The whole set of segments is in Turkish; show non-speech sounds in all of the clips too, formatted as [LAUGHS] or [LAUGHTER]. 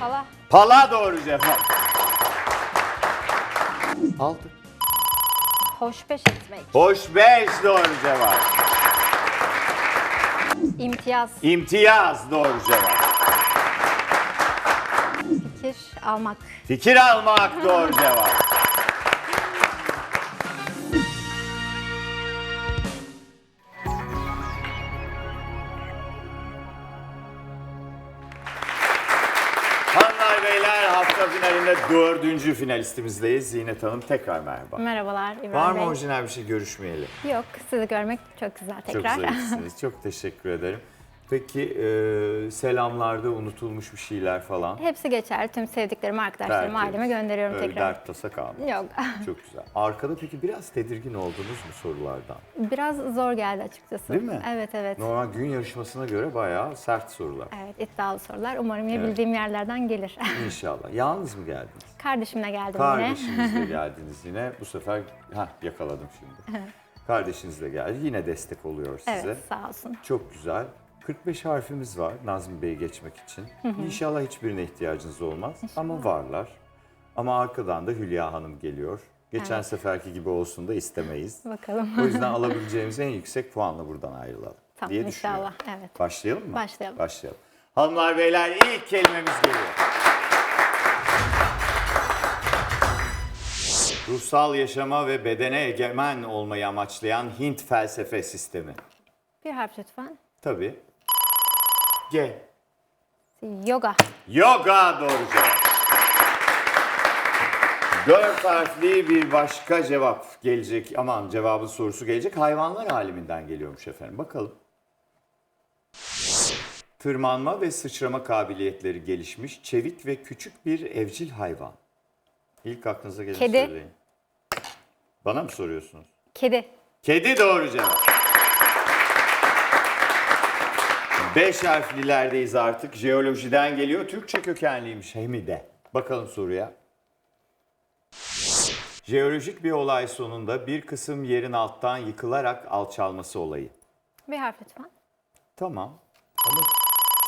Pala. Pala doğru cevap. Altı. Hoşbeş etmek. Hoş beş doğru cevap. İmtiyaz. İmtiyaz doğru cevap. Fikir almak. Fikir almak doğru cevap. Dördüncü finalistimizdeyiz. Zinet Hanım tekrar merhaba. Merhabalar İbrahim Var mı Bey. orijinal bir şey görüşmeyeli? Yok sizi görmek çok güzel Çok tekrar. zarifsiniz. [LAUGHS] Çok teşekkür ederim. Peki e, selamlarda unutulmuş bir şeyler falan? Hepsi geçer. Tüm sevdiklerim, arkadaşlarım, Tertemiz. aileme gönderiyorum Öyle tekrar. dert tasa kalmadı. Yok. [LAUGHS] Çok güzel. Arkada peki biraz tedirgin oldunuz mu sorulardan? Biraz zor geldi açıkçası. Değil mi? Evet evet. Normal gün yarışmasına göre bayağı sert sorular. Evet iddialı sorular. Umarım ya bildiğim yerlerden gelir. [LAUGHS] İnşallah. Yalnız mı geldiniz? Kardeşimle geldim yine. Kardeşinizle [LAUGHS] geldiniz yine. Bu sefer ha yakaladım şimdi. Kardeşinizle geldi. Yine destek oluyor size. Evet sağ olsun. Çok güzel. 45 harfimiz var Nazmi Bey'i geçmek için. İnşallah hiçbirine ihtiyacınız olmaz ama varlar. Ama arkadan da Hülya Hanım geliyor. Geçen Evet. seferki gibi olsun da istemeyiz. Bakalım. O yüzden [LAUGHS] alabileceğimiz en yüksek puanla buradan ayrılalım Tamam, diye düşünüyorum. inşallah, evet. Başlayalım mı? Başlayalım. Başlayalım. Hanımlar beyler ilk kelimemiz geliyor. Ruhsal yaşama ve bedene egemen olmayı amaçlayan Hint felsefe sistemi. Bir harf lütfen. Tabii. G. Yoga. Yoga doğru cevap. Dört harfli bir başka cevap gelecek. Aman cevabın sorusu gelecek. Hayvanlar aleminden geliyormuş efendim. Bakalım. Tırmanma ve sıçrama kabiliyetleri gelişmiş, çevik ve küçük bir evcil hayvan. İlk aklınıza geleni Kedi. söyleyin. Bana mı soruyorsunuz? Kedi. Kedi doğru cevap. Beş harflilerdeyiz artık. Jeolojiden geliyor. Türkçe kökenliymiş hem de. Bakalım soruya. Jeolojik bir olay sonunda bir kısım yerin alttan yıkılarak alçalması olayı. Bir harf lütfen. Tamam. Ama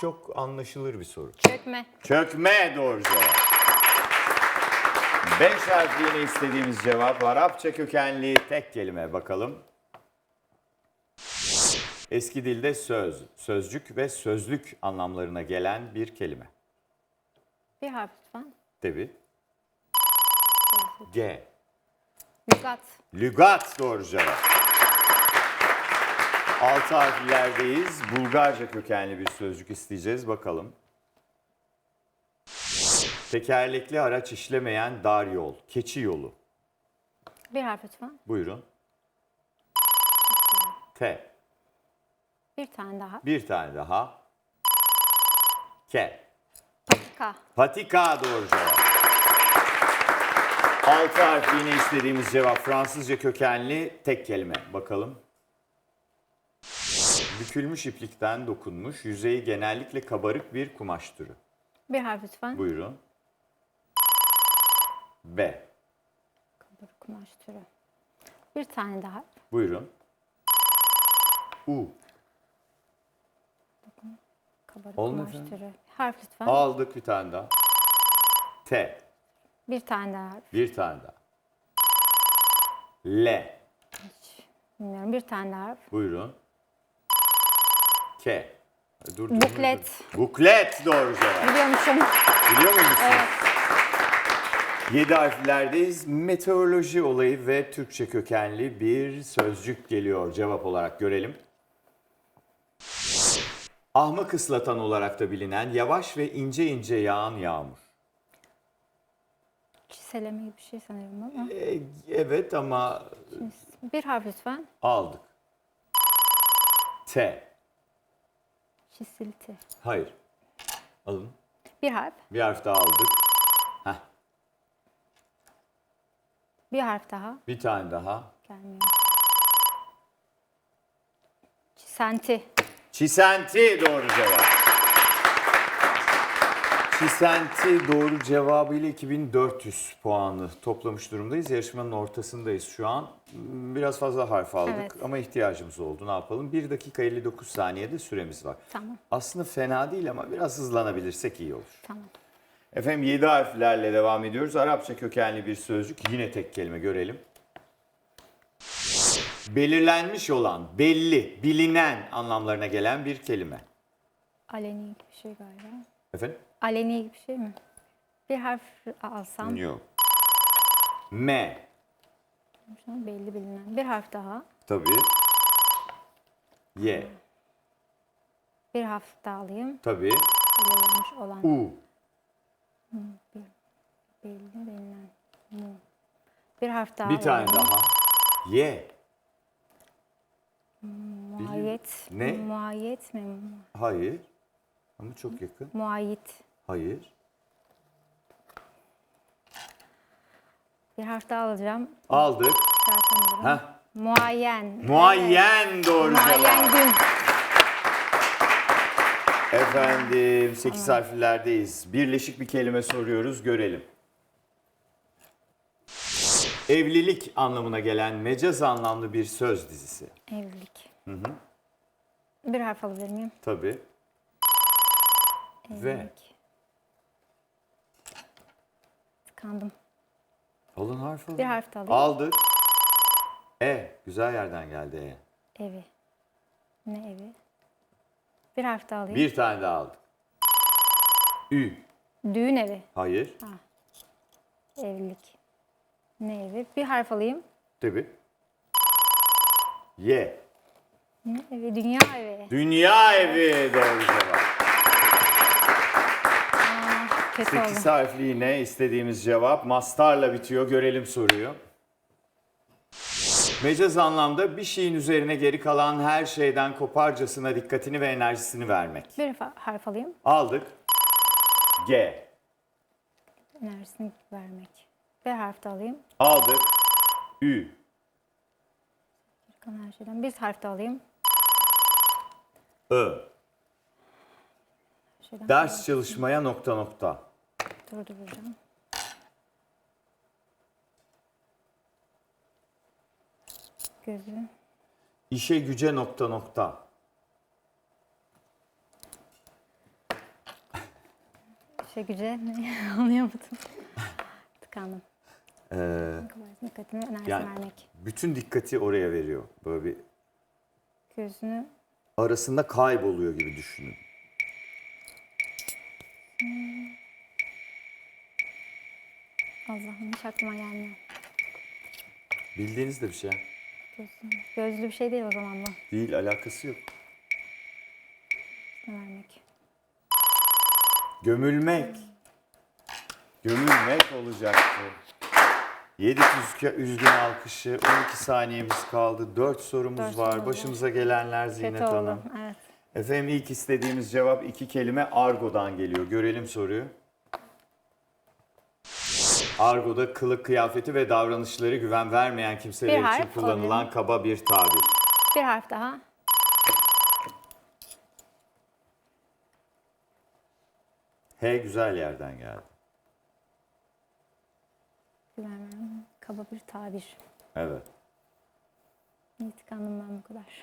çok anlaşılır bir soru. Çökme. Çökme doğru cevap. Beş harfli yine istediğimiz cevap. Arapça kökenli tek kelime bakalım. Eski dilde söz, sözcük ve sözlük anlamlarına gelen bir kelime. Bir harf lütfen. Tabi. G. Lügat. Lügat doğru cevap. Altı harflerdeyiz. Bulgarca kökenli bir sözcük isteyeceğiz. Bakalım. Tekerlekli araç işlemeyen dar yol. Keçi yolu. Bir harf lütfen. Buyurun. T. Bir tane daha. Bir tane daha. K. Patika. Patika doğru cevap. Altı harfli yine istediğimiz cevap. Fransızca kökenli tek kelime. Bakalım. Bükülmüş iplikten dokunmuş, yüzeyi genellikle kabarık bir kumaş türü. Bir harf lütfen. Buyurun. B. Kabarık kumaş türü. Bir tane daha. Buyurun. U. Kabarık mu kumaş türü. Harf lütfen. Aldık bir tane daha. T. Bir tane daha harf. Bir tane daha. L. Bilmiyorum. Bir tane daha harf. Buyurun. K. Dur, dur, Buklet. dur. Buklet doğru cevap. Biliyormuşum. Biliyor musunuz? Yedi harflerdeyiz. Meteoroloji olayı ve Türkçe kökenli bir sözcük geliyor cevap olarak görelim. Ahmak ıslatan olarak da bilinen yavaş ve ince ince yağan yağmur. Çiseleme gibi bir şey sanıyorum ama. E, evet ama Bir harf lütfen. aldık. T. Çisilti. Hayır. Alın. Bir harf. Bir harf daha aldık. Heh, Bir harf daha. bir tane daha. Gelmiyor. Çisenti. Çisenti doğru cevap. Çisenti doğru cevabıyla 2400 puanı toplamış durumdayız. Yarışmanın ortasındayız şu an. Biraz fazla harf aldık Evet. ama ihtiyacımız oldu. Ne yapalım? 1 dakika 59 saniyede süremiz var. Tamam. Aslında fena değil ama biraz hızlanabilirsek iyi olur. Tamam. Efendim 7 harflerle devam ediyoruz. Arapça kökenli bir sözcük. Yine tek kelime görelim. Belirlenmiş olan, belli, bilinen anlamlarına gelen bir kelime. Aleni bir şey galiba. Efendim? Aleni bir şey mi? Bir harf alsam. Yok. M. Belli bilinen. Bir harf daha. Tabii. Y. Bir harf daha alayım. Tabii. Belirlenmiş olan. U. Belli bilinen. Mu. Bir harf daha Bir tane alayım. daha. Y. Muayyet. Ne? Muayyet mi? Hayır. Ama çok yakın. Muayyit. Hayır. Bir harf daha alacağım. Aldık. Heh. Muayyen. Muayyen doğru Muayyen cevap. gün. Efendim 8 harflerdeyiz. Birleşik bir kelime soruyoruz görelim. Evlilik anlamına gelen mecaz anlamlı bir söz dizisi. Evlilik. Bir harf alabilir miyim? Tabii. Ve Evlilik. Tıkandım. alın harf alın. Bir harf daha alayım. Aldık. E. Güzel yerden geldi E. Evi. Ne evi? Bir harf daha alayım. Bir tane daha aldık. Ü. Düğün evi. Hayır. Evlilik. Ne evi? Bir harf alayım. Tabii. Y. Ne evi? Dünya evi. Dünya evi doğru cevap. Kötü 8 oldu. harfli yine istediğimiz cevap. Mastarla bitiyor. Görelim soruyu. Mecaz anlamda bir şeyin üzerine geri kalan her şeyden koparcasına dikkatini ve enerjisini vermek. Bir fa- harf alayım. Aldık. G. Enerjisini vermek. Bir harf daha alayım. Aldık. Ü. Çıkan her şeyden. Bir harf alayım. Ö. Şeyden Ders çalışmaya nokta nokta. Durduracağım. Gözü. İşe güce nokta nokta. İşe güce ne? [LAUGHS] Anlayamadım. Tıkandım. Ee, Dikkatini enerjisini yani vermek. bütün dikkati oraya veriyor. Böyle bir Gözünü arasında kayboluyor gibi düşünün. Allah'ım hiç aklıma gelmiyor. Bildiğiniz de bir şey. Gözünü. Gözlü bir şey değil o zaman bu. Değil, alakası yok. Ne vermek? Gömülmek. Gömülmek olacaktı. Yedik üzgün, üzgün alkışı. 12 saniyemiz kaldı. 4 sorumuz Dört var. sorumuz var. Başımıza gelenler Zinet Kötü oldu. Hanım. Evet. Efendim ilk istediğimiz cevap iki kelime argodan geliyor. Görelim soruyu. Argo'da kılık kıyafeti ve davranışları güven vermeyen kimseler Bir için harf kullanılan alayım. kaba bir tabir. Bir harf daha. H güzel yerden geldi. Vermem. Kaba bir tabir. Evet. Niye tıkandım ben bu kadar?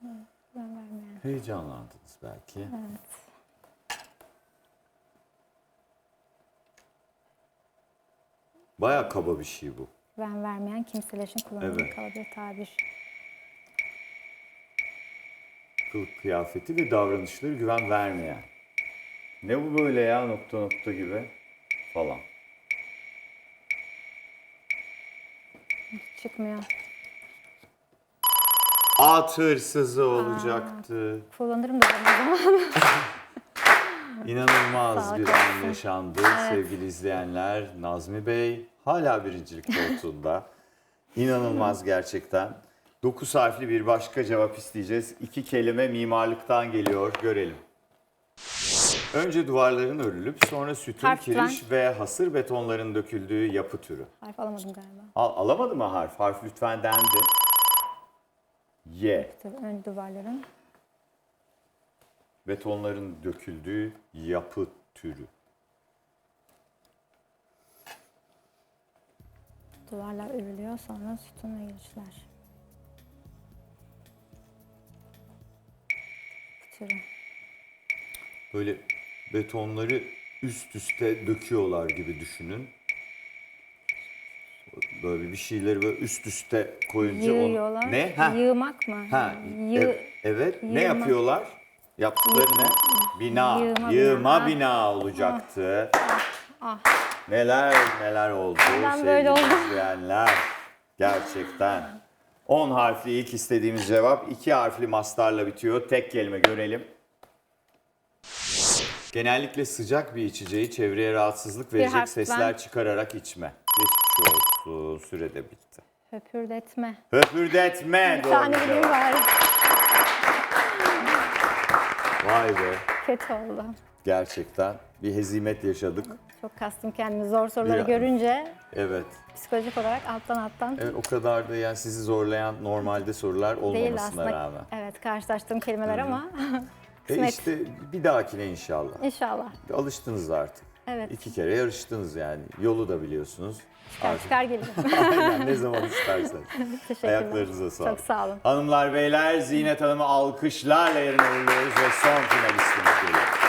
Güven vermeyen. Heyecanlandınız belki. Evet. Baya kaba bir şey bu. Güven vermeyen kimseler için kullanılan Evet. kaba bir tabir. Kılık kıyafeti ve davranışları güven vermeyen. Ne bu böyle ya nokta nokta gibi falan. Çıkmıyor. At hırsızı olacaktı. Kullanırım da ben o zaman. [LAUGHS] İnanılmaz bir an yaşandı sevgili izleyenler. Nazmi Bey hala birincilik koltuğunda. İnanılmaz gerçekten. 9 harfli bir başka cevap isteyeceğiz. İki kelime mimarlıktan geliyor. Görelim. Önce duvarların örülüp sonra sütun, Harf lütfen. kiriş ve hasır betonların döküldüğü yapı türü. Harf alamadım galiba. Al, alamadı mı harf? Harf lütfen dendi. Y. Tabii ön duvarların. Betonların döküldüğü yapı türü. Duvarlar örülüyor sonra sütun ve girişler. Türü. Böyle betonları üst üste döküyorlar gibi düşünün. Böyle bir şeyleri böyle üst üste koyunca onu- Yığıyorlar. Ne? Ha. Yığmak mı? Ha, Yığ- ev- evet. Ne yığma. yapıyorlar? Yaptıkları ne? Bina. Yığma Yığma, bina. bina. olacaktı. ah. Neler neler oldu Ben sevgili izleyenler. Gerçekten. 10 harfli ilk istediğimiz cevap 2 harfli mastarla bitiyor. Tek kelime görelim. Genellikle sıcak bir içeceği çevreye rahatsızlık verecek sesler çıkararak içme. Geçmiş olsun. Sürede bitti. Höpürdetme. Höpürdetme Bir doğru tane bileyim cevap. bari. Vay be. Kötü oldu. Gerçekten bir hezimet yaşadık. Çok kastım kendimi zor soruları Bir- görünce Evet. psikolojik olarak alttan alttan Evet o kadar da yani sizi zorlayan normalde sorular değil olmamasına aslında. rağmen. Evet karşılaştığım kelimeler ama [LAUGHS] E kısmet. işte bir dahakine inşallah. inşallah. Alıştınız artık. Evet. İki kere yarıştınız yani. Yolu da biliyorsunuz. Çıkar Artık çıkar gelirim. [LAUGHS] aynen ne zaman isterseniz. [LAUGHS] Teşekkürler. Ayaklarınıza sağlık. Çok sağ olun. Hanımlar beyler Zinet Hanım'ı alkışlarla yerine uğurluyoruz ve son finalistimiz geliyor.